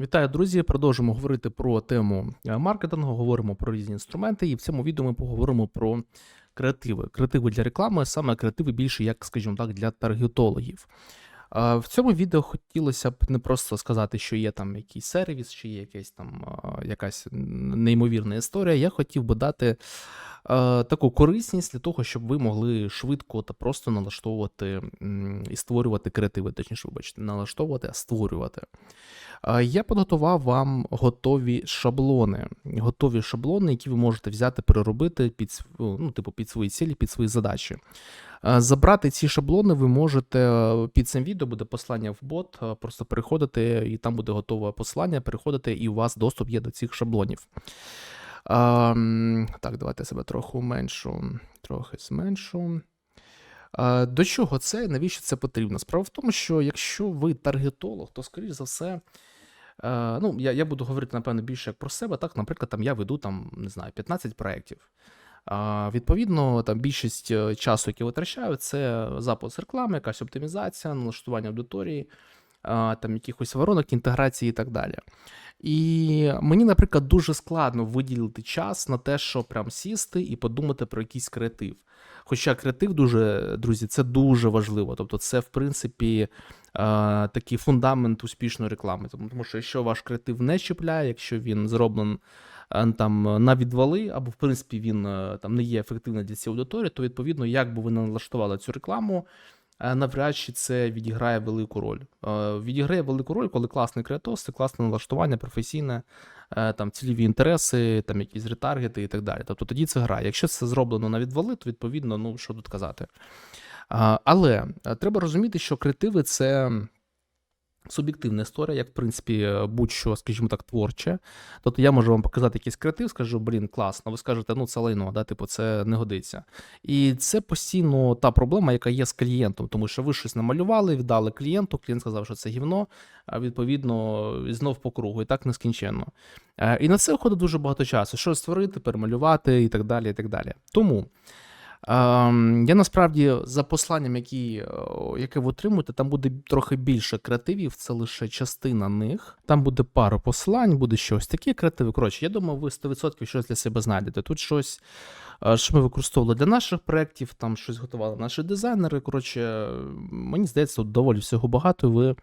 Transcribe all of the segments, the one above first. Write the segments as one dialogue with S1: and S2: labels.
S1: Вітаю, друзі! Продовжимо говорити про тему е, маркетингу, говоримо про різні інструменти, і в цьому відео ми поговоримо про креативи. Креативи для реклами, саме креативи більше, як, скажімо так, для таргетологів. В цьому відео хотілося б не просто сказати, що є там якийсь сервіс, чи є якась там якась неймовірна історія. Я хотів би дати таку корисність для того, щоб ви могли швидко та просто налаштовувати і створювати креативи, точніше, вибачте, налаштовувати, а створювати. Я підготував вам готові шаблони. Готові шаблони, які ви можете взяти, переробити під ну, типу, під свої цілі, під свої задачі. Забрати ці шаблони ви можете під цим відео буде послання в бот. Просто переходите, і там буде готове посилання. Переходите, і у вас доступ є до цих шаблонів. Так, давайте себе трохи уменшу, трохи зменшу. До чого це? Навіщо це потрібно? Справа в тому, що якщо ви таргетолог, то скоріш за все. Е, ну, я, я буду говорити, напевно, більше як про себе. Так, наприклад, там я веду там, не знаю, 15 проєктів. Відповідно, там більшість е, часу, який витрачаю, це запуск реклами, якась оптимізація, налаштування аудиторії, там якихось воронок, інтеграції і так далі. І мені, наприклад, дуже складно виділити час на те, щоб прям сісти і подумати про якийсь креатив. Хоча креатив дуже, друзі, це дуже важливо. Тобто, це, в принципі, такий фундамент успішної реклами. Тому що якщо ваш креатив не чіпляє, якщо він зроблений там на відвали, або в принципі він е, там не є ефективним для цієї аудиторії, то відповідно, як би ви налаштували цю рекламу, навряд чи це відіграє велику роль. Е, Відіграє велику роль, коли класний креатос, це класне налаштування, професійне, е, там цільові інтереси, там якісь ретаргети і так далі. Тобто тоді це грає. Якщо це зроблено на відвали, то відповідно, ну що тут казати. Але е, треба розуміти, що креативи це суб'єктивна історія, як в принципі е, будь-що, скажімо так, творче. Тобто я можу вам показати якийсь креатив, скажу, блін, класно. Ви скажете, ну це лайно, да, типу, це не годиться. І це постійно та проблема, яка є з клієнтом, тому що ви щось намалювали, віддали клієнту, клієнт сказав, що це гівно, а відповідно знов по кругу, і так нескінченно. Е, І на це входить дуже багато часу. Що створити, перемалювати і так далі. і так далі. Тому. Ем, я насправді за посланням, які, яке ви отримуєте, там буде трохи більше креативів, це лише частина них. Там буде пара посилань, буде щось такі креативи. Коротше, я думаю, ви 100% щось для себе знайдете. Тут щось, е, що ми використовували для наших проєктів, там щось готували наші дизайнери. Коротше, мені здається, тут доволі всього багато. Ви, е,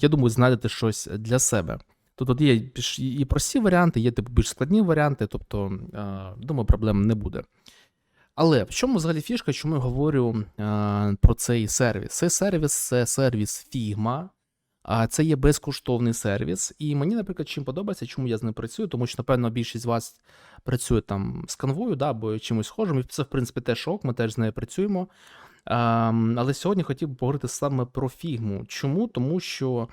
S1: я думаю, знайдете щось для себе. Тут от є і прості варіанти, є типу більш складні варіанти, тобто, е, думаю, проблем не буде. Але в чому взагалі фішка, чому я говорю е, про цей сервіс? Цей сервіс це сервіс Figma, а це є безкоштовний сервіс. І мені, наприклад, чим подобається, чому я з ним працюю, тому що, напевно, більшість з вас працює там з канвою, да, або чимось схожим. І це, в принципі, теж ок, ми теж з нею працюємо. Ем, але сьогодні хотів би поговорити саме про фігму. Чому? Тому що.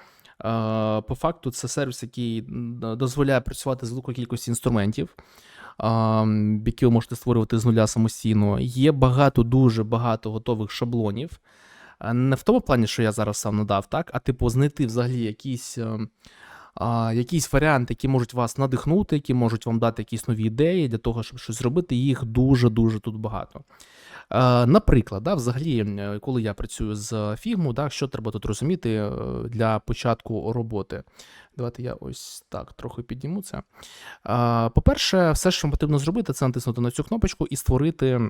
S1: Е, По факту це сервіс, який дозволяє працювати з великою кількістю інструментів, які ви можете створювати з нуля самостійно. Є багато, дуже багато готових шаблонів. Не в тому плані, що я зараз сам надав, так, а типу знайти взагалі якісь, якісь варіанти, які можуть вас надихнути, які можуть вам дати якісь нові ідеї для того, щоб щось зробити. Їх дуже-дуже тут багато. Е, Наприклад, да, взагалі, е, коли я працюю з фігму, да, що треба тут розуміти е, для початку роботи. Давайте я ось так трохи підніму це. По-перше, все, що потрібно зробити, це натиснути на цю кнопочку і створити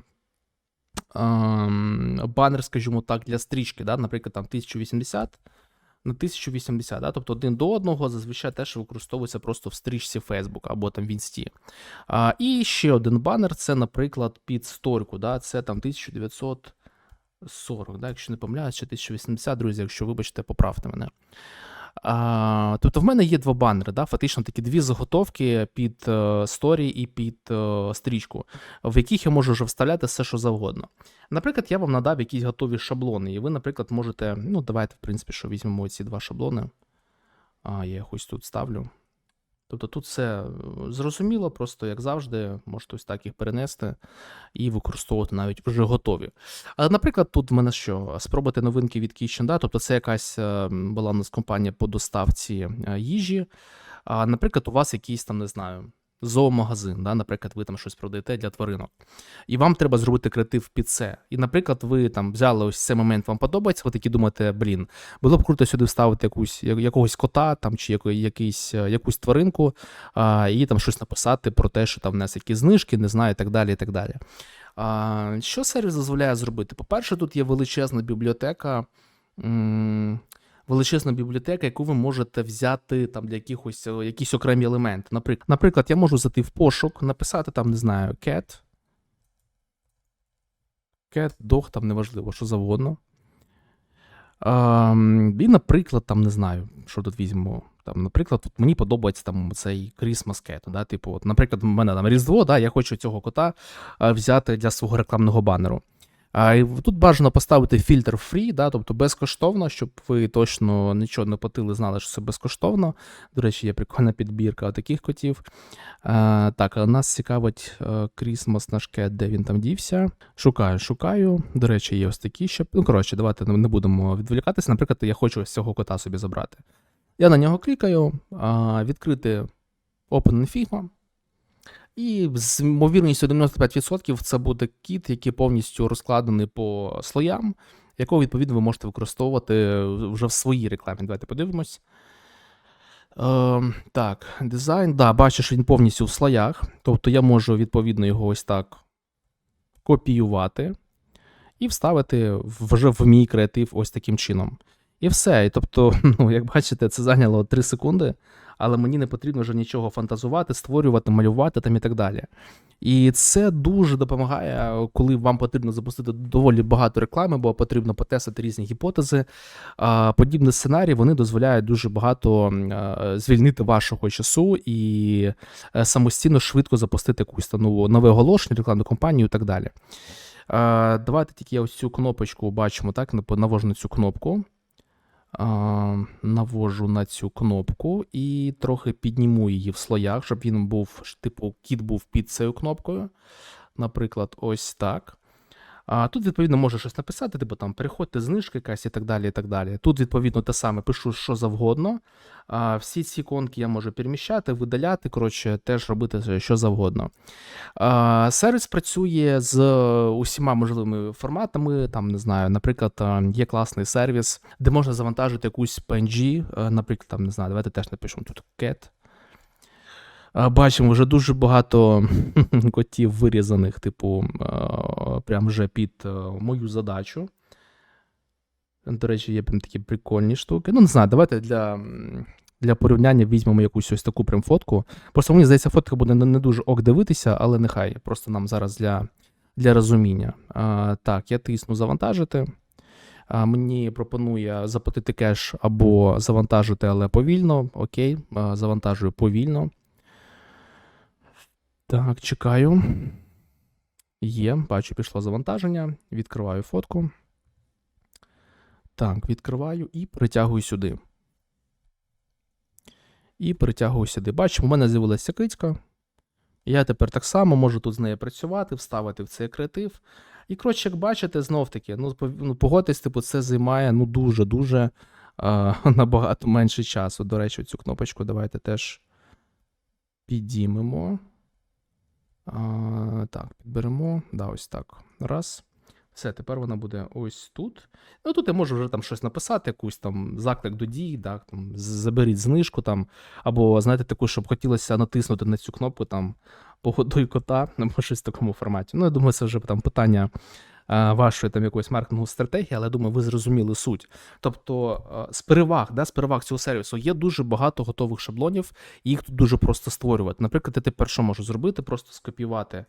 S1: ем, банер, скажімо так, для стрічки, да, наприклад, там 1080 на 1080, да, тобто один до одного зазвичай теж використовується просто в стрічці Facebook або там в Інсті. А, і ще один банер це, наприклад, під сторіку, да, це там 1940, да, якщо не помиляюсь, чи 1080, друзі, якщо вибачте, поправте мене. А, тобто в мене є два банери, да, фактично такі дві заготовки під е, сторі і під е, стрічку, в яких я можу вже вставляти все, що завгодно. Наприклад, я вам надав якісь готові шаблони, і ви, наприклад, можете. Ну, давайте, в принципі, що візьмемо ці два шаблони. А, я їх ось тут ставлю. Тобто тут все е, зрозуміло, просто як завжди, можете ось так їх перенести і використовувати навіть вже готові. Але, наприклад, тут в мене що? Спробувати новинки від Kitchen, тобто це якась е, була в нас компанія по доставці е, їжі. А, наприклад, у вас якийсь там, не знаю, зоомагазин, да, наприклад, ви там щось продаєте для тваринок, і вам треба зробити креатив під це. І, наприклад, ви там взяли ось цей момент, вам подобається, ви такі думаєте, блін, було б круто сюди вставити якусь, якогось кота там, чи якийсь, е, якусь тваринку, а, і там щось написати про те, що там в нас які знижки, не знаю, і так далі. і так далі. А, що сервіс дозволяє зробити? По-перше, тут є величезна бібліотека. Величезна бібліотека, яку ви можете взяти там для якихось е, якісь окремі елементи. Наприклад, наприклад, я можу зайти в пошук, написати там, не знаю, cat. Cat, dog, там неважливо, що завгодно. Ем, і, наприклад, там не знаю, що тут візьмемо. Там, наприклад, от мені подобається там цей Christmas Cat. Да? Типу, от, наприклад, в мене там Різдво, да, я хочу цього кота взяти для свого рекламного банеру. Тут бажано поставити фільтр free, да, тобто безкоштовно, щоб ви точно нічого не платили, знали, що це безкоштовно. До речі, є прикольна підбірка таких котів. А, так, нас цікавить Christmas наш кет, де він там дівся. Шукаю, шукаю. До речі, є ось такі ще. Ну, коротше, давайте не будемо відволікатися. Наприклад, я хочу ось цього кота собі забрати. Я на нього клікаю, а, відкрити OpenFigma. І з ймовірністю 95% це буде кіт, який повністю розкладений по слоям, якого, відповідно, ви можете використовувати вже в своїй рекламі. Давайте подивимось. Е, так, дизайн. Да, бачу, що він повністю в слоях. Тобто я можу, відповідно, його ось так копіювати і вставити вже в мій креатив ось таким чином. І все. І тобто, ну, як бачите, це зайняло 3 секунди, але мені не потрібно вже нічого фантазувати, створювати, малювати там і так далі. І це дуже допомагає, коли вам потрібно запустити доволі багато реклами, бо потрібно потестити різні гіпотези. Подібні сценарії вони дозволяють дуже багато е, звільнити вашого часу і е, самостійно швидко запустити якусь нову нове оголошення, рекламну кампанію і так далі. Давайте тільки я ось цю кнопочку бачимо, так? Навожу на цю кнопку. Навожу на цю кнопку і трохи підніму її в слоях, щоб він був, типу, кіт був під цією кнопкою. Наприклад, ось так. А тут, відповідно, може щось написати, типу там переходьте, знижка якась і так далі. і так далі. Тут, відповідно, те саме пишу що завгодно. А, всі ці іконки я можу переміщати, видаляти, коротше, теж робити що завгодно. А, сервіс працює з усіма можливими форматами. Там, не знаю, наприклад, є класний сервіс, де можна завантажити якусь PNG, наприклад, там, не знаю, давайте теж напишемо тут cat. Бачимо вже дуже багато котів вирізаних, типу, прям вже під мою задачу. До речі, є прям такі прикольні штуки. Ну, не знаю, давайте для, для порівняння візьмемо якусь ось таку прям фотку. Просто мені здається, фотка буде не, дуже ок дивитися, але нехай. Просто нам зараз для, для розуміння. А, так, я тисну завантажити. А, мені пропонує заплатити кеш або завантажити, але повільно. Окей, завантажую повільно. Так, чекаю. Є, бачу, пішло завантаження. Відкриваю фотку. Так, відкриваю і притягую сюди. І притягую сюди. Бачимо, у мене з'явилася кицька. Я тепер так само можу тут з нею працювати, вставити в цей креатив. І, коротше, як бачите, знов таки, ну, ну погодьтесь, типу, це займає ну, дуже-дуже а, набагато менше часу. До речі, цю кнопочку давайте теж підіймемо. Так, підберемо. Да, ось так. Раз. Все, тепер вона буде ось тут. Ну тут я можу вже там щось написати, якусь там заклик до дій, так, там, заберіть знижку там, або, знаєте, таку, щоб хотілося натиснути на цю кнопку там погодуй кота, або щось в такому форматі. Ну, я думаю, це вже там питання вашої там якоїсь маркетингової стратегії, але я думаю, ви зрозуміли суть. Тобто, з переваг, да, з переваг цього сервісу є дуже багато готових шаблонів, і їх тут дуже просто створювати. Наприклад, я тепер що можу зробити? Просто скопіювати.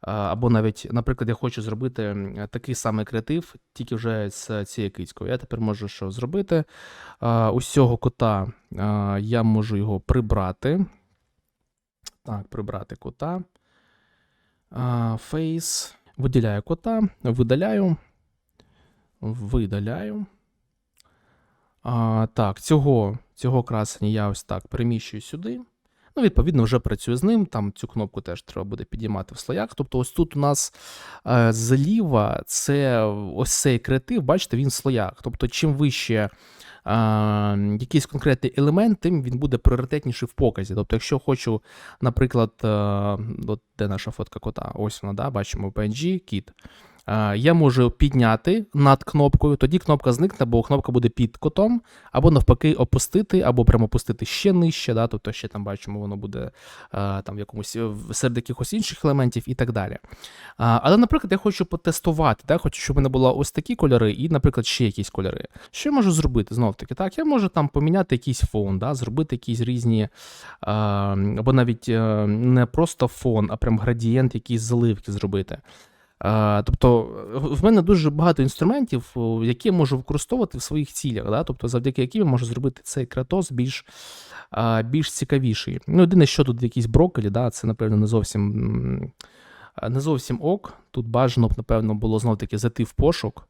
S1: Або навіть, наприклад, я хочу зробити такий самий креатив, тільки вже з цією кицькою. Я тепер можу що зробити. Цього кота я можу його прибрати. Так, прибрати кота. Face. Виділяю кота, видаляю. Видаляю. А, так, цього, цього красення я ось так переміщую сюди. Ну, відповідно, вже працюю з ним. Там цю кнопку теж треба буде підіймати в слоях. Тобто, ось тут у нас е, зліва це ось цей креатив, бачите, він в слоях. Тобто, чим вище якийсь конкретний елемент, тим він буде пріоритетніший в показі. Тобто, якщо хочу, наприклад, а, от де наша фотка кота? Ось вона, да, бачимо PNG, кіт. Я можу підняти над кнопкою, тоді кнопка зникне, бо кнопка буде під котом, або навпаки опустити, або прямо опустити ще нижче, да, тобто ще там бачимо, воно буде там в якомусь серед якихось інших елементів і так далі. Але, наприклад, я хочу потестувати, да, хочу, щоб у мене були ось такі кольори, і, наприклад, ще якісь кольори. Що я можу зробити? Знов таки, так, я можу там поміняти якийсь фон, да, зробити якісь різні, або навіть е, не просто фон, а прям градієнт, якісь заливки зробити. А, Тобто в- мене дуже багато інструментів, які я можу використовувати в своїх цілях, да? тобто завдяки яким я можу зробити цей кратос більш, більш цікавіший. Ну, єдине, що тут якісь брокколі, да? це, напевно, не зовсім, не зовсім ок. Тут бажано б, напевно, було знов таки зайти в пошук,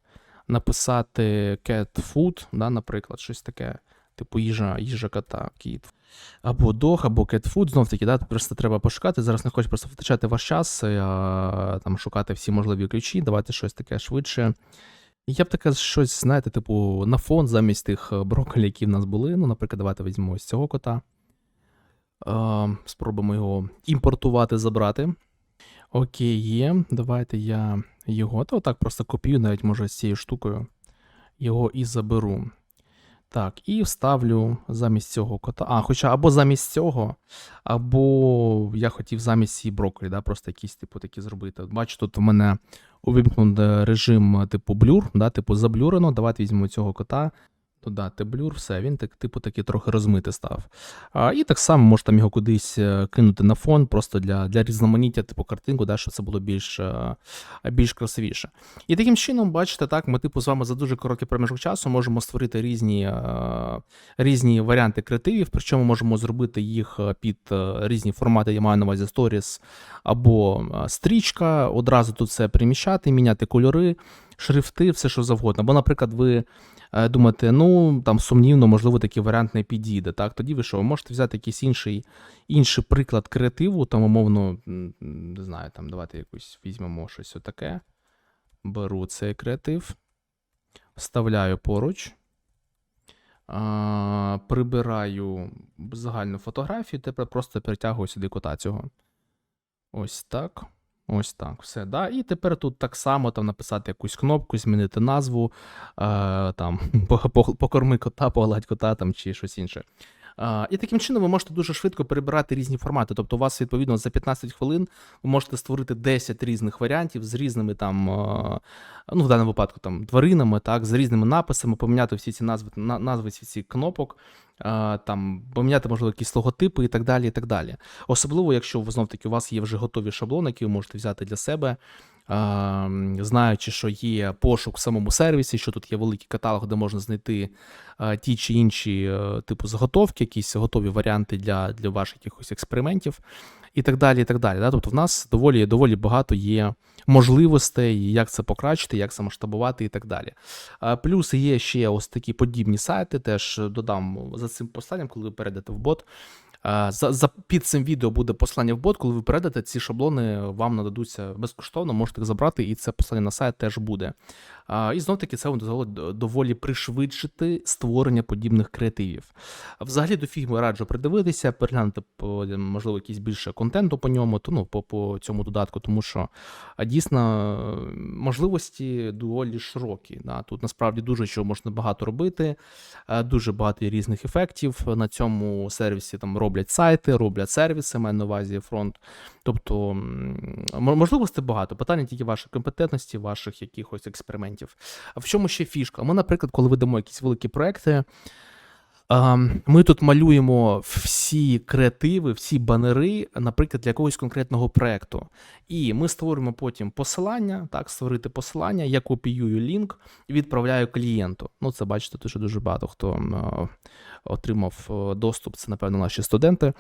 S1: написати cat food, да, наприклад, щось таке, типу їжа, їжа кота, кіт. Або dog, або food, знов таки, да, просто треба пошукати. Зараз не хочу просто втрачати ваш час, е, а, там шукати всі можливі ключі, давати щось таке швидше. Я б таке щось, знаєте, типу, на фон замість тих е, брокколі, які в нас були. Ну, наприклад, давайте візьмемо ось цього кота. Е, Спробуємо його імпортувати, забрати. Окей, є. Давайте я його. Та отак просто копію, навіть може з цією штукою. Його і заберу. Так, і вставлю замість цього кота. А, хоча або замість цього, або я хотів замість цієї брокколі, да, просто якісь, типу, такі зробити. Бачу, тут в мене увімкнув режим, типу, блюр, да, типу, заблюрено. Давайте візьмемо цього кота, додати блюр, все, він так, типу, таки трохи розмити став. А, і так само можна там його кудись е, кинути на фон, просто для, для різноманіття, типу, картинку, да, щоб це було більш, е, більш красивіше. І таким чином, бачите, так, ми типу з вами за дуже короткий проміжок часу можемо створити різні, е, різні варіанти креативів, причому можемо зробити їх під різні формати, я маю на увазі сторіс або стрічка, одразу тут все приміщати, міняти кольори, шрифти, все що завгодно. Бо, наприклад, ви е, думаєте, ну там сумнівно, можливо, такий варіант не підійде. Так, тоді ви що, ви можете взяти якийсь інший, інший приклад креативу, там, умовно, не знаю, там давайте якусь візьмемо щось отаке. Беру цей креатив, вставляю поруч, прибираю загальну фотографію, тепер просто перетягую сюди кота цього. Ось так. Ось так, все. Да? І тепер тут так само там написати якусь кнопку, змінити назву, е, там, по- по- покорми кота, погладь кота там, чи щось інше. І таким чином ви можете дуже швидко перебирати різні формати. Тобто, у вас, відповідно, за 15 хвилин ви можете створити 10 різних варіантів з різними там, ну, в даному випадку, там, тваринами, так, з різними написами, поміняти всі ці назви, назви всі ці кнопок, там, поміняти, можливо, якісь логотипи і так далі. і так далі. Особливо, якщо знов таки у вас є вже готові шаблони, які ви можете взяти для себе. А, Знаючи, що є пошук в самому сервісі, що тут є великий каталог, де можна знайти ті чи інші е, типу заготовки, якісь готові варіанти для, для ваших якихось експериментів, і так далі. і так далі. Да? Тобто в нас доволі, доволі багато є можливостей, як це покращити, як це масштабувати і так далі. Плюс є ще ось такі подібні сайти, теж додам за цим посланням, коли ви перейдете в бот. За, за під цим відео буде послання в бот. Коли ви перейдете, ці шаблони вам нададуться безкоштовно, можете їх забрати, і це послання на сайт теж буде. І знов таки це дозволить доволі пришвидшити створення подібних креативів. Взагалі до фігми раджу придивитися, переглянути можливо якийсь більше контенту по ньому, то ну по, по цьому додатку, тому що дійсно можливості доволі широкі. Да? Тут насправді дуже що можна багато робити, дуже багато різних ефектів. На цьому сервісі там роблять сайти, роблять сервіси, маю на увазі фронт. Тобто можливостей багато. Питання тільки вашої компетентності, ваших якихось експериментів. А в чому ще фішка? Ми, наприклад, коли ведемо якісь великі проекти. Ми тут малюємо всі креативи, всі банери, наприклад, для якогось конкретного проекту. І ми створюємо потім посилання, так, створити посилання, я копіюю лінк і відправляю клієнту. Ну, це бачите, дуже дуже багато хто отримав е, доступ, це, напевно, наші студенти.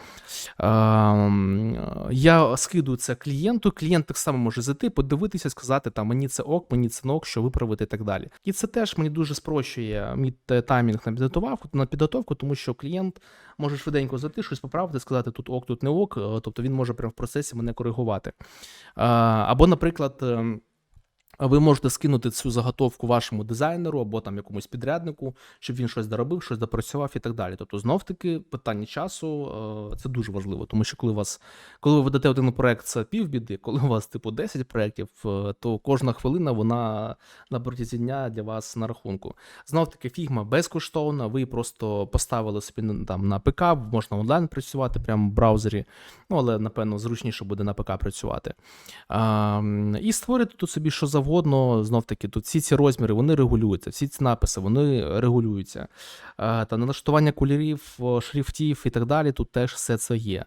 S1: Ем, Я скидую це клієнту. Клієнт так само може зайти, подивитися, сказати, там мені це ок, мені це не ок, що виправити і так далі. І це теж мені дуже спрощує мій таймінг на підготовку, на підготовку, тому що клієнт може швиденько зайти, щось поправити, сказати тут ок, тут не ок. е, Тобто він може прямо в процесі мене коригувати. Е, Або, наприклад. Ви можете скинути цю заготовку вашому дизайнеру або там якомусь підряднику, щоб він щось доробив, щось допрацював і так далі. Тобто, знов таки, питання часу е, це дуже важливо, тому що коли вас, коли ви ведете один проект, це півбіди, коли у вас типу 10 проєктів, е, то кожна хвилина вона на протязі дня для вас на рахунку. Знов таки, фігма безкоштовна. Ви просто поставили собі там на ПК, можна онлайн працювати прямо в браузері. Ну але напевно зручніше буде на ПК працювати. А, і створити тут собі що завгодно. Знов таки, тут всі ці розміри вони регулюються, всі ці написи вони регулюються. Та налаштування кольорів, шрифтів і так далі. Тут теж все це є.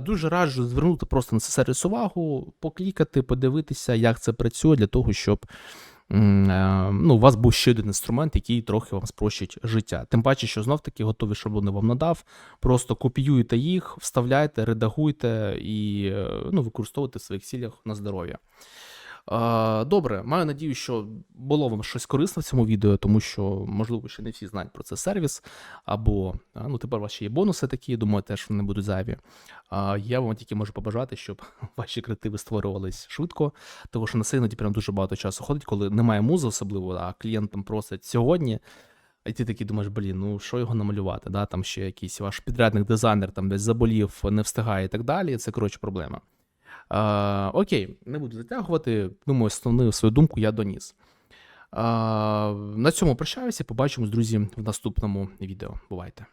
S1: Дуже раджу звернути просто на це сервіс увагу, поклікати, подивитися, як це працює, для того, щоб. е, Ну, у вас був ще один інструмент, який трохи вам спрощить життя. Тим паче, що знов таки готові шаблони вам надав. Просто копіюйте їх, вставляйте, редагуйте і е, ну, використовуйте в своїх цілях на здоров'я. Добре, маю надію, що було вам щось корисне в цьому відео, тому що, можливо, ще не всі знають про це сервіс, або ну, тепер у вас ще є бонуси такі, думаю, теж вони будуть зайві. Я вам тільки можу побажати, щоб ваші креативи створювались швидко, тому що на це прям дуже багато часу ходить, коли немає музи особливо, а клієнт там просить сьогодні. І ти такий думаєш, блін, ну що його намалювати? Да? Там ще якийсь ваш підрядник, дизайнер там десь заболів, не встигає і так далі. Це коротше проблема. А, окей, не буду затягувати. Думаю, основну свою думку я доніс. Е, на цьому прощаюся. Побачимось, друзі, в наступному відео. Бувайте!